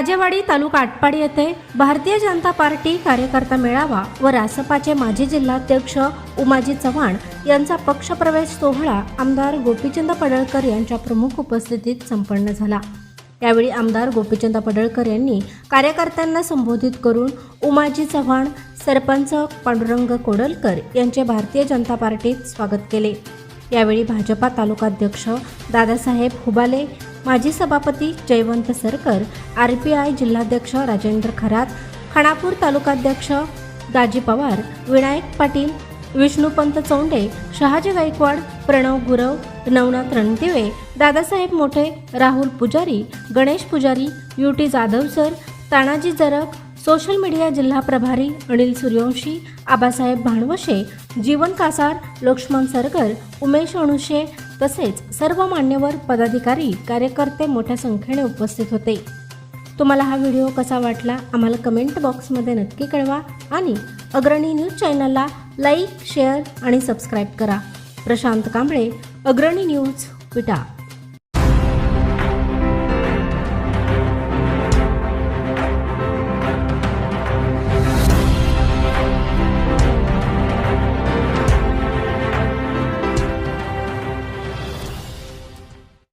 राजेवाडी तालुका आटपाडी येथे भारतीय जनता पार्टी कार्यकर्ता मेळावा व रासपाचे माजी जिल्हाध्यक्ष उमाजी चव्हाण यांचा पक्षप्रवेश सोहळा आमदार गोपीचंद पडळकर यांच्या प्रमुख उपस्थितीत संपन्न झाला. यावेळी आमदार गोपीचंद पडळकर यांनी कार्यकर्त्यांना संबोधित करून उमाजी चव्हाण सरपंच पांडुरंग कोडलकर यांचे भारतीय जनता पार्टीत स्वागत केले. यावेळी भाजपा तालुकाध्यक्ष दादासाहेब हुबाले माजी सभापती जयवंत सरकर आर पी आय जिल्हाध्यक्ष राजेंद्र खरात खानापूर तालुकाध्यक्ष दाजी पवार विनायक पाटील विष्णुपंत चौंडे शहाजी गायकवाड प्रणव गुरव नवनाथ रणदिवे दादासाहेब मोठे Rahul Pujari Ganesh Pujari UT Jadhav sir Tanaji Jarak social media जिल्हा प्रभारी अनिल सूर्यवंशी आबासाहेब भाणवशे जीवन कासार लक्ष्मण सरगर उमेश अणुशे तसेच सर्व मान्यवर पदाधिकारी कार्यकर्ते मोठ्या संख्येने उपस्थित होते. तुम्हाला हा व्हिडिओ कसा वाटला आम्हाला कमेंट बॉक्समध्ये नक्की कळवा आणि अग्रणी न्यूज चॅनलला लाईक शेअर आणि सबस्क्राईब करा. प्रशांत कांबळे अग्रणी न्यूज विटा.